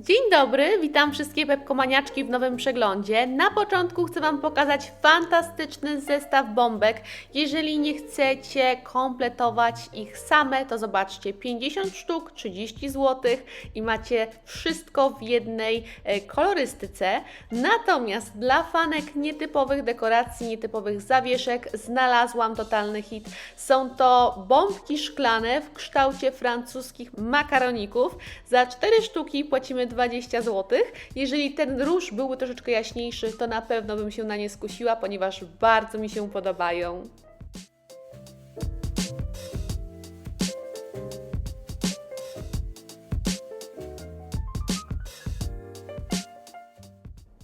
Dzień dobry, witam wszystkie pepkomaniaczki w nowym przeglądzie. Na początku chcę Wam pokazać fantastyczny zestaw bombek. Jeżeli nie chcecie kompletować ich same, to zobaczcie 50 sztuk, 30 zł i macie wszystko w jednej e, kolorystyce. Natomiast dla fanek nietypowych dekoracji, nietypowych zawieszek znalazłam totalny hit. Są to bombki szklane w kształcie francuskich makaroników. Za 4 sztuki płacimy 20 zł. Jeżeli ten róż byłby troszeczkę jaśniejszy, to na pewno bym się na nie skusiła, ponieważ bardzo mi się podobają.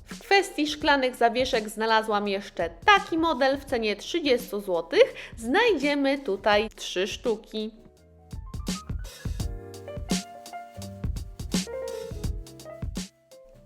W kwestii szklanych zawieszek znalazłam jeszcze taki model w cenie 30 zł. Znajdziemy tutaj 3 sztuki.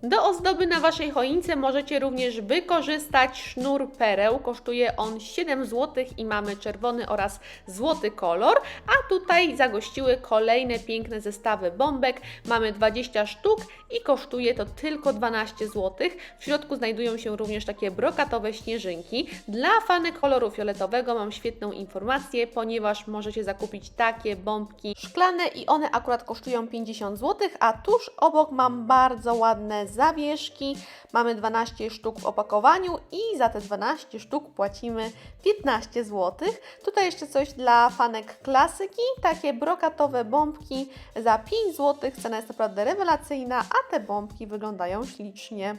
Do ozdoby na Waszej choince możecie również wykorzystać sznur pereł. Kosztuje on 7 zł i mamy czerwony oraz złoty kolor. A tutaj zagościły kolejne piękne zestawy bombek. Mamy 20 sztuk i kosztuje to tylko 12 zł. W środku znajdują się również takie brokatowe śnieżynki. Dla fanek koloru fioletowego mam świetną informację, ponieważ możecie zakupić takie bombki szklane i one akurat kosztują 50 zł, a tuż obok mam bardzo ładne zawieszki. Mamy 12 sztuk w opakowaniu i za te 12 sztuk płacimy 15 zł. Tutaj jeszcze coś dla fanek klasyki, takie brokatowe bombki za 5 zł. Cena jest naprawdę rewelacyjna, a te bombki wyglądają ślicznie.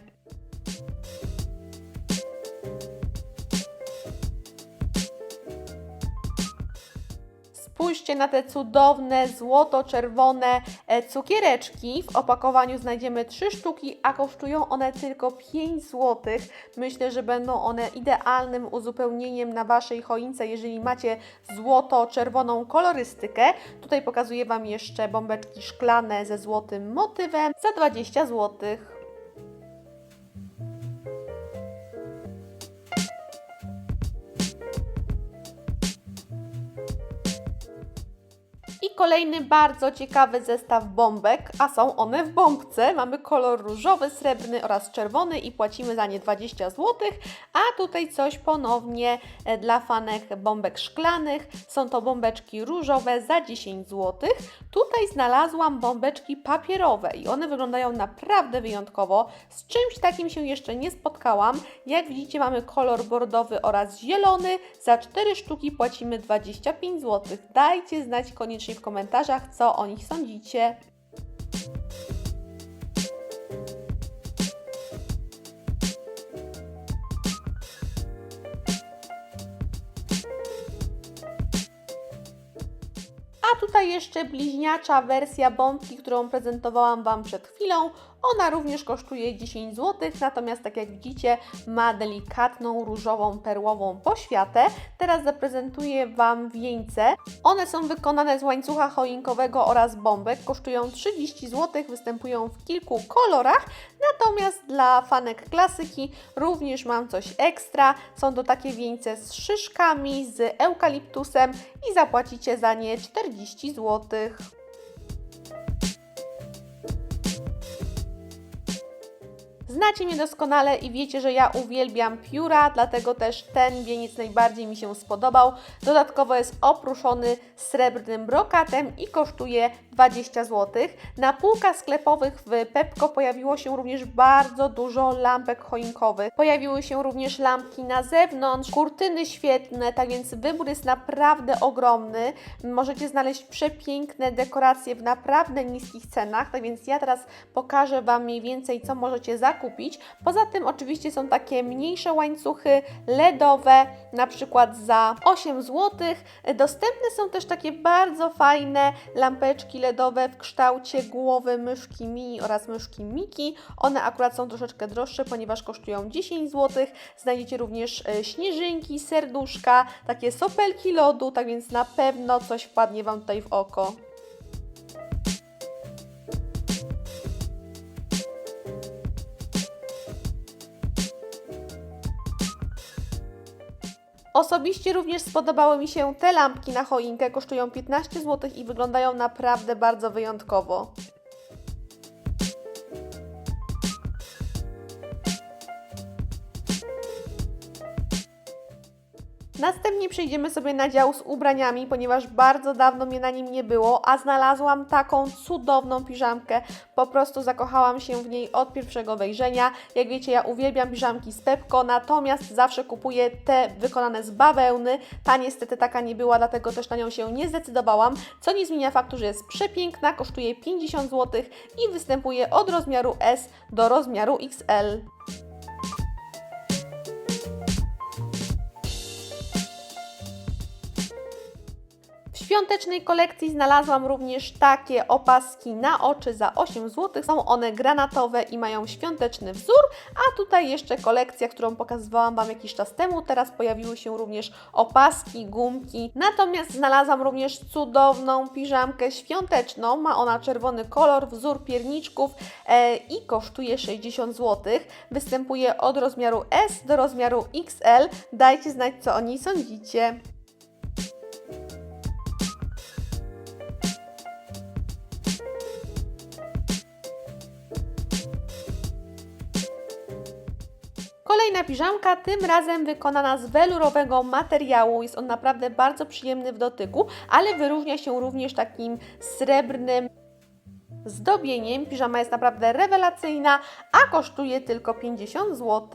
Spójrzcie na te cudowne złoto-czerwone e, cukiereczki. W opakowaniu znajdziemy 3 sztuki, a kosztują one tylko 5 zł. Myślę, że będą one idealnym uzupełnieniem na Waszej choince, jeżeli macie złoto-czerwoną kolorystykę. Tutaj pokazuję Wam jeszcze bombeczki szklane ze złotym motywem za 20 zł. Kolejny bardzo ciekawy zestaw bombek, a są one w bombce. Mamy kolor różowy, srebrny oraz czerwony i płacimy za nie 20 zł. A tutaj coś ponownie e, dla fanek bombek szklanych. Są to bombeczki różowe za 10 zł. Tutaj znalazłam bombeczki papierowe i one wyglądają naprawdę wyjątkowo. Z czymś takim się jeszcze nie spotkałam. Jak widzicie mamy kolor bordowy oraz zielony. Za 4 sztuki płacimy 25 zł. Dajcie znać koniecznie w komentarzach, co o nich sądzicie. A tutaj jeszcze bliźniacza wersja bombki, którą prezentowałam Wam przed chwilą. Ona również kosztuje 10 zł, natomiast tak jak widzicie ma delikatną różową perłową poświatę. Teraz zaprezentuję Wam wieńce. One są wykonane z łańcucha choinkowego oraz bombek. Kosztują 30 zł, występują w kilku kolorach. Natomiast dla fanek klasyki również mam coś ekstra. Są to takie wieńce z szyszkami, z eukaliptusem i zapłacicie za nie 40 zł. Znacie mnie doskonale i wiecie, że ja uwielbiam pióra, dlatego też ten wieniec najbardziej mi się spodobał. Dodatkowo jest oprószony srebrnym brokatem i kosztuje 20 zł. Na półkach sklepowych w Pepko pojawiło się również bardzo dużo lampek choinkowych. Pojawiły się również lampki na zewnątrz, kurtyny świetne, tak więc wybór jest naprawdę ogromny. Możecie znaleźć przepiękne dekoracje w naprawdę niskich cenach, tak więc ja teraz pokażę Wam mniej więcej, co możecie zakupić. Poza tym oczywiście są takie mniejsze łańcuchy LEDowe, na przykład za 8 zł. Dostępne są też takie bardzo fajne lampeczki LEDowe w kształcie głowy myszki Mini oraz myszki Miki. One akurat są troszeczkę droższe, ponieważ kosztują 10 zł. Znajdziecie również e, śnieżynki, serduszka, takie sopelki lodu, tak więc na pewno coś wpadnie Wam tutaj w oko. Osobiście również spodobały mi się te lampki na choinkę, kosztują 15 zł i wyglądają naprawdę bardzo wyjątkowo. Następnie przejdziemy sobie na dział z ubraniami, ponieważ bardzo dawno mnie na nim nie było, a znalazłam taką cudowną piżamkę. Po prostu zakochałam się w niej od pierwszego wejrzenia. Jak wiecie, ja uwielbiam piżamki z Pepko, natomiast zawsze kupuję te wykonane z bawełny. Ta niestety taka nie była, dlatego też na nią się nie zdecydowałam, co nie zmienia faktu, że jest przepiękna, kosztuje 50 zł i występuje od rozmiaru S do rozmiaru XL. Świątecznej kolekcji znalazłam również takie opaski na oczy za 8 zł. Są one granatowe i mają świąteczny wzór, a tutaj jeszcze kolekcja, którą pokazywałam Wam jakiś czas temu. Teraz pojawiły się również opaski, gumki. Natomiast znalazłam również cudowną piżamkę świąteczną. Ma ona czerwony kolor, wzór pierniczków e, i kosztuje 60 zł. Występuje od rozmiaru S do rozmiaru XL. Dajcie znać, co o niej sądzicie. Kolejna piżamka, tym razem wykonana z welurowego materiału. Jest on naprawdę bardzo przyjemny w dotyku, ale wyróżnia się również takim srebrnym zdobieniem. Piżama jest naprawdę rewelacyjna, a kosztuje tylko 50 zł.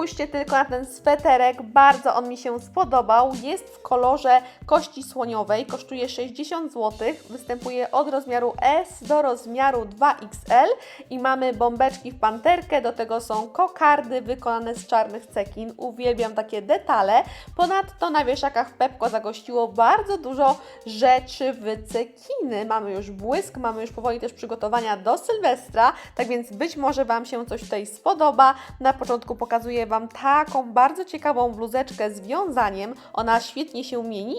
Spójrzcie tylko na ten sweterek, bardzo on mi się spodobał. Jest w kolorze kości słoniowej, kosztuje 60 zł, występuje od rozmiaru S do rozmiaru 2XL i mamy bombeczki w panterkę, do tego są kokardy wykonane z czarnych cekin. Uwielbiam takie detale. Ponadto na wieszakach Pepko zagościło bardzo dużo rzeczy w cekiny. Mamy już błysk, mamy już powoli też przygotowania do Sylwestra, tak więc być może Wam się coś tutaj spodoba. Na początku pokazuję Wam taką bardzo ciekawą bluzeczkę z wiązaniem. Ona świetnie się mieni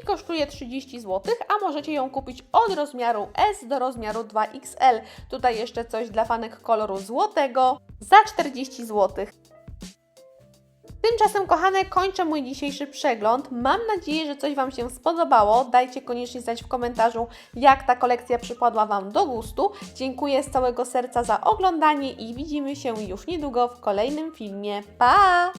i kosztuje 30 zł, a możecie ją kupić od rozmiaru S do rozmiaru 2XL. Tutaj jeszcze coś dla fanek koloru złotego za 40 zł. Tymczasem, kochane, kończę mój dzisiejszy przegląd. Mam nadzieję, że coś Wam się spodobało. Dajcie koniecznie znać w komentarzu, jak ta kolekcja przypadła Wam do gustu. Dziękuję z całego serca za oglądanie i widzimy się już niedługo w kolejnym filmie. Pa!